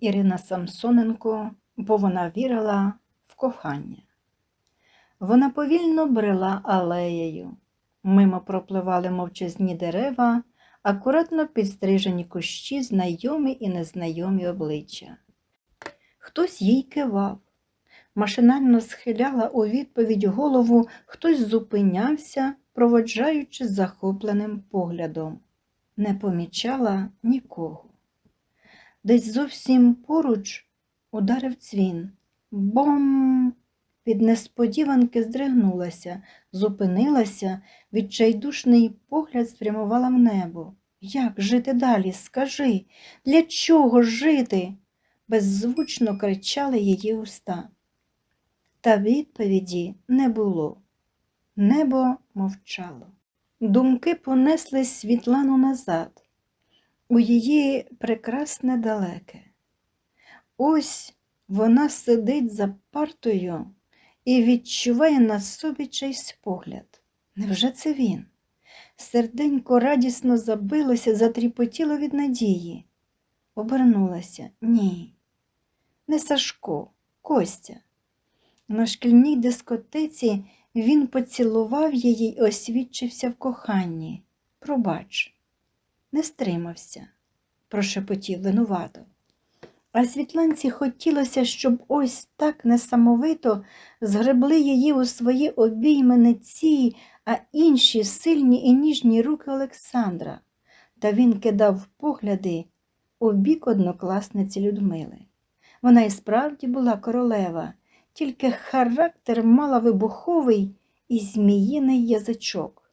Ірина Самсоненко, бо вона вірила в кохання. Вона повільно брела алеєю. Мимо пропливали мовчазні дерева, акуратно підстрижені кущі, знайомі і незнайомі обличчя. Хтось їй кивав, машинально схиляла у відповідь голову, хтось зупинявся, проводжаючи захопленим поглядом. Не помічала нікого. Десь зовсім поруч ударив дзвін. Бом! Від несподіванки здригнулася, зупинилася, відчайдушний погляд спрямувала в небо. Як жити далі? Скажи, для чого жити? беззвучно кричали її уста. Та відповіді не було. Небо мовчало. Думки понесли Світлану назад, у її прекрасне далеке. Ось вона сидить за партою і відчуває на собі чийсь погляд. Невже це він? Серденько радісно забилося, затріпотіло від надії. Обернулася. Ні. Не Сашко, Костя. На шкільній дискотеці він поцілував її і освідчився в коханні. Пробач, не стримався, прошепотів винувато. А Світланці хотілося, щоб ось так несамовито згребли її у свої обійми не ці, а інші сильні і ніжні руки Олександра, та він кидав погляди у бік однокласниці Людмили. Вона і справді була королева, тільки характер мала вибуховий і зміїний язичок.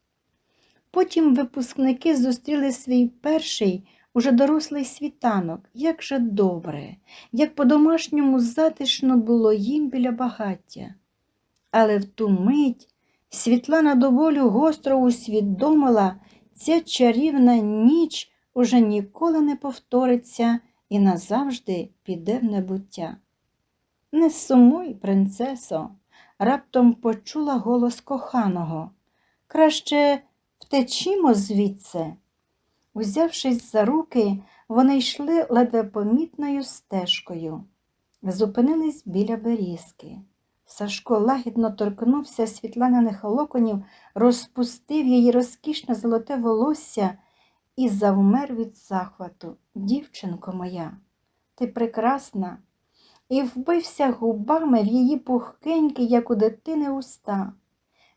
Потім випускники зустріли свій перший уже дорослий світанок, як же добре, як по-домашньому затишно було їм біля багаття. Але в ту мить Світлана доволі гостро усвідомила, ця чарівна ніч уже ніколи не повториться і назавжди піде в небуття. Не сумуй, принцесо, раптом почула голос коханого. Краще втечімо звідси. Узявшись за руки, вони йшли ледве помітною стежкою. Зупинились біля берізки. Сашко лагідно торкнувся світланиних локонів, розпустив її розкішне золоте волосся і завмер від захвату. Дівчинко моя, ти прекрасна, і вбився губами в її пухкенькі, як у дитини, уста.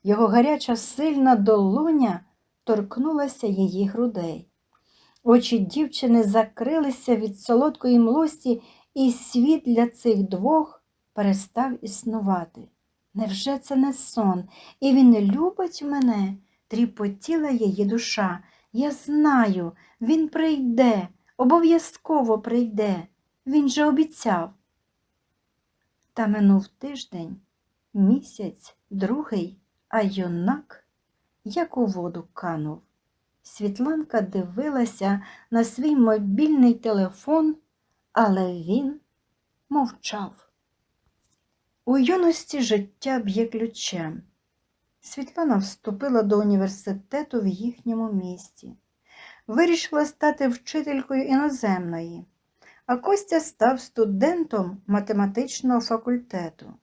Його гаряча сильна долоня торкнулася її грудей. Очі дівчини закрилися від солодкої млості, і світ для цих двох перестав існувати. Невже це не сон? І він любить мене, тріпотіла її душа. Я знаю, він прийде, обов'язково прийде. Він же обіцяв. Та минув тиждень, місяць, другий, а юнак як у воду канув. Світланка дивилася на свій мобільний телефон, але він мовчав. У юності життя б'є ключем. Світлана вступила до університету в їхньому місті. Вирішила стати вчителькою іноземної, а Костя став студентом математичного факультету.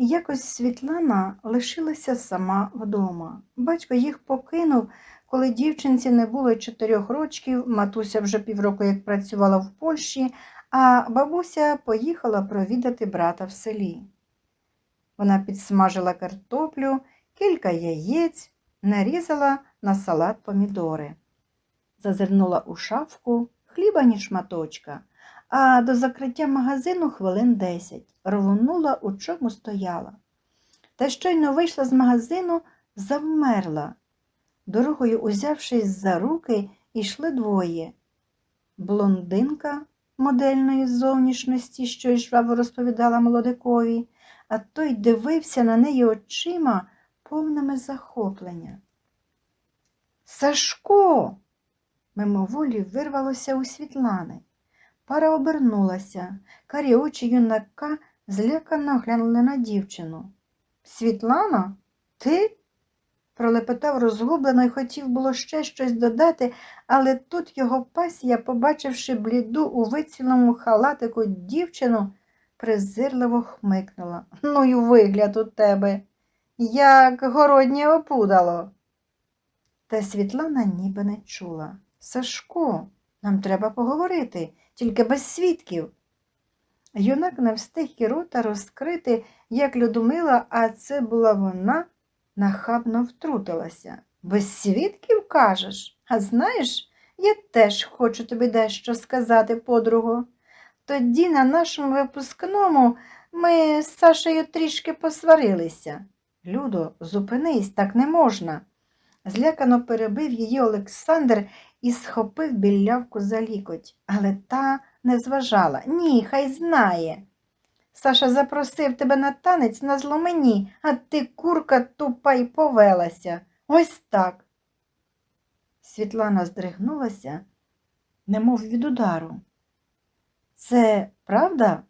Якось Світлана лишилася сама вдома. Батько їх покинув, коли дівчинці не було чотирьох рочків, матуся вже півроку як працювала в Польщі, а бабуся поїхала провідати брата в селі. Вона підсмажила картоплю, кілька яєць, нарізала на салат помідори. Зазирнула у шафку хліба ні шматочка, а до закриття магазину хвилин десять. Рвонула, у чому стояла. Та щойно вийшла з магазину, завмерла. Дорогою, узявшись за руки, йшли двоє. Блондинка модельної зовнішності, що й жваво розповідала молодикові, а той дивився на неї очима, повними захоплення. Сашко. мимоволі вирвалося у Світлани. Пара обернулася, карі очі юнака злякано глянули на дівчину. Світлана, ти? пролепетав розгублено і хотів було ще щось додати, але тут його пасія, побачивши бліду у вицілому халатику дівчину, презирливо хмикнула. Ну й вигляд у тебе, як городнє опудало. Та Світлана ніби не чула. Сашко, нам треба поговорити, тільки без свідків. Юнак не встиг і рота розкрити, як Людмила, а це була вона, нахабно втрутилася. Без свідків кажеш? А знаєш, я теж хочу тобі дещо сказати, подруго. Тоді на нашому випускному ми з Сашею трішки посварилися. Людо, зупинись, так не можна. Злякано перебив її Олександр і схопив білявку за лікоть, але та не зважала. Ні, хай знає. Саша запросив тебе на танець на зломені, а ти, курка, тупа й повелася. Ось так. Світлана здригнулася, немов від удару. Це правда?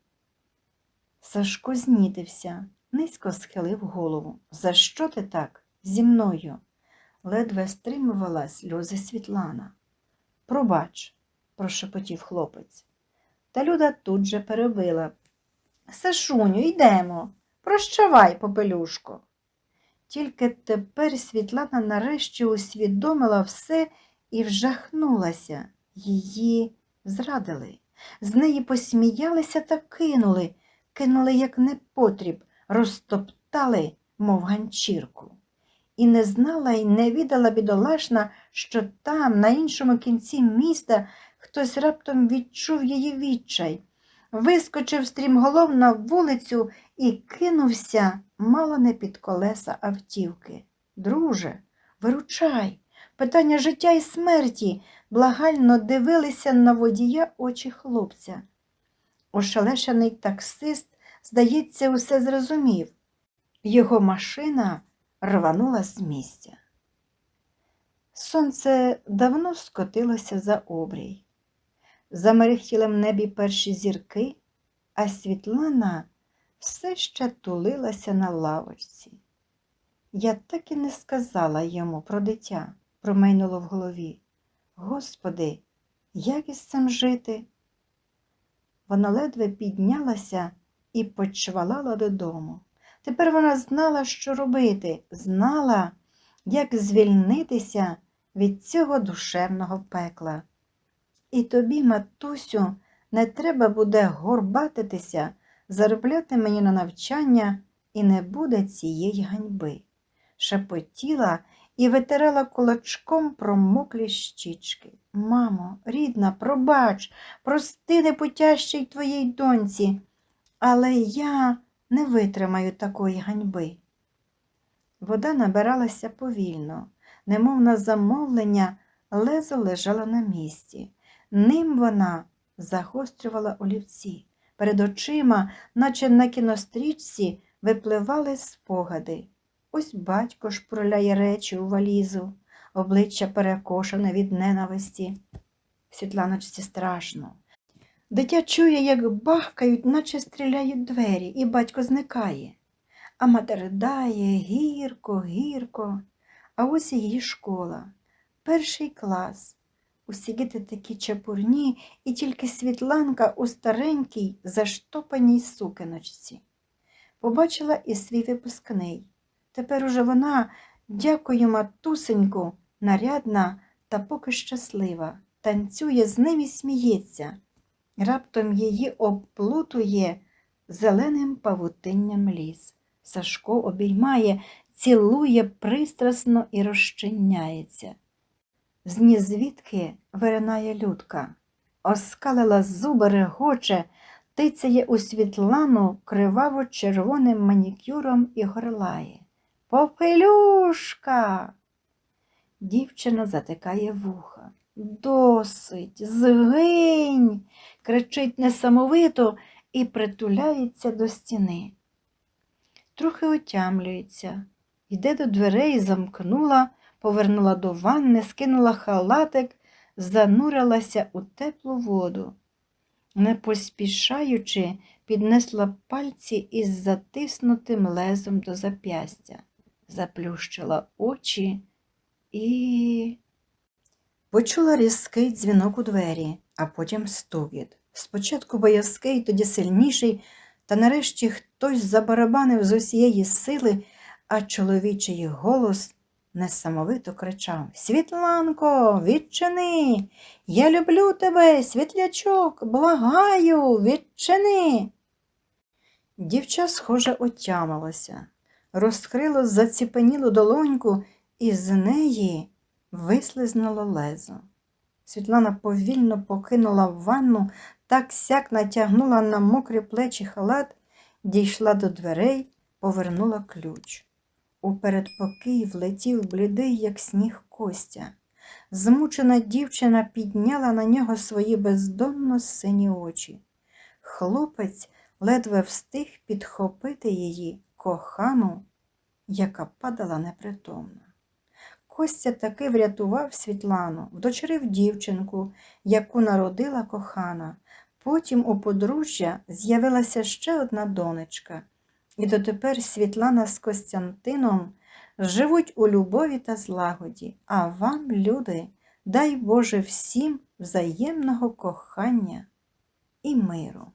Сашко знітився, низько схилив голову. За що ти так? Зі мною? Ледве стримувала сльози Світлана. Пробач, прошепотів хлопець. Та Люда тут же перебила. Сашуню, йдемо. Прощавай, попелюшко. Тільки тепер Світлана нарешті усвідомила все і вжахнулася. Її зрадили. З неї посміялися та кинули, кинули як непотріб, розтоптали, мов ганчірку. І не знала й не відала бідолашна, що там, на іншому кінці міста, хтось раптом відчув її відчай, вискочив стрімголов на вулицю і кинувся мало не під колеса автівки. Друже, виручай, питання життя і смерті, благально дивилися на водія очі хлопця. Ошелешений таксист, здається, усе зрозумів. Його машина рванула з місця. Сонце давно скотилося за обрій. Замерехтіли в небі перші зірки, а Світлана все ще тулилася на лавочці. Я так і не сказала йому про дитя, промайнуло в голові. Господи, як із цим жити? Вона ледве піднялася і почвалала додому. Тепер вона знала, що робити, знала, як звільнитися від цього душевного пекла. І тобі, матусю, не треба буде горбатитися, заробляти мені на навчання, і не буде цієї ганьби. Шепотіла і витирала кулачком промоклі щічки. Мамо, рідна, пробач, прости непутящій твоїй доньці, але я не витримаю такої ганьби. Вода набиралася повільно, немов на замовлення, лезо лежало на місці. Ним вона загострювала олівці. Перед очима, наче на кінострічці, випливали спогади. Ось батько шпурляє речі у валізу, обличчя перекошене від ненависті. Світланочці страшно. Дитя чує, як бахкають, наче стріляють двері, і батько зникає. А мати ридає гірко, гірко. А ось її школа, перший клас. Усі діти такі чепурні, і тільки Світланка у старенькій, заштопаній сукеночці. Побачила і свій випускний. Тепер уже вона, дякую, матусеньку, нарядна та поки щаслива, танцює з ним і сміється. Раптом її обплутує зеленим павутинням ліс. Сашко обіймає, цілує пристрасно і розчиняється. З нізвідки виринає людка, оскалила зуби регоче, тицяє у Світлану криваво червоним манікюром і горлає. Попелюшка. Дівчина затикає вуха. Досить, згинь, кричить несамовито і притуляється до стіни. Трохи отямлюється, йде до дверей, замкнула, повернула до ванни, скинула халатик, занурилася у теплу воду. Не поспішаючи, піднесла пальці із затиснутим лезом до зап'ястя. заплющила очі і почула різкий дзвінок у двері, а потім стукіт. Спочатку боязкий, тоді сильніший, та нарешті хтось забарабанив з усієї сили, а чоловічий голос несамовито кричав Світланко, відчини! Я люблю тебе, світлячок, благаю, відчини. Дівча, схоже, отямилося, розкрило заціпенілу долоньку, і з неї вислизнуло лезо. Світлана повільно покинула ванну, так сяк натягнула на мокрі плечі халат, дійшла до дверей, повернула ключ. У передпокій влетів блідий, як сніг Костя. Змучена дівчина підняла на нього свої бездонно сині очі. Хлопець ледве встиг підхопити її кохану, яка падала непритомна. Костя таки врятував Світлану, вдочерив дівчинку, яку народила кохана. Потім у подружжя з'явилася ще одна донечка, і дотепер Світлана з Костянтином живуть у любові та злагоді, а вам, люди, дай Боже всім взаємного кохання і миру.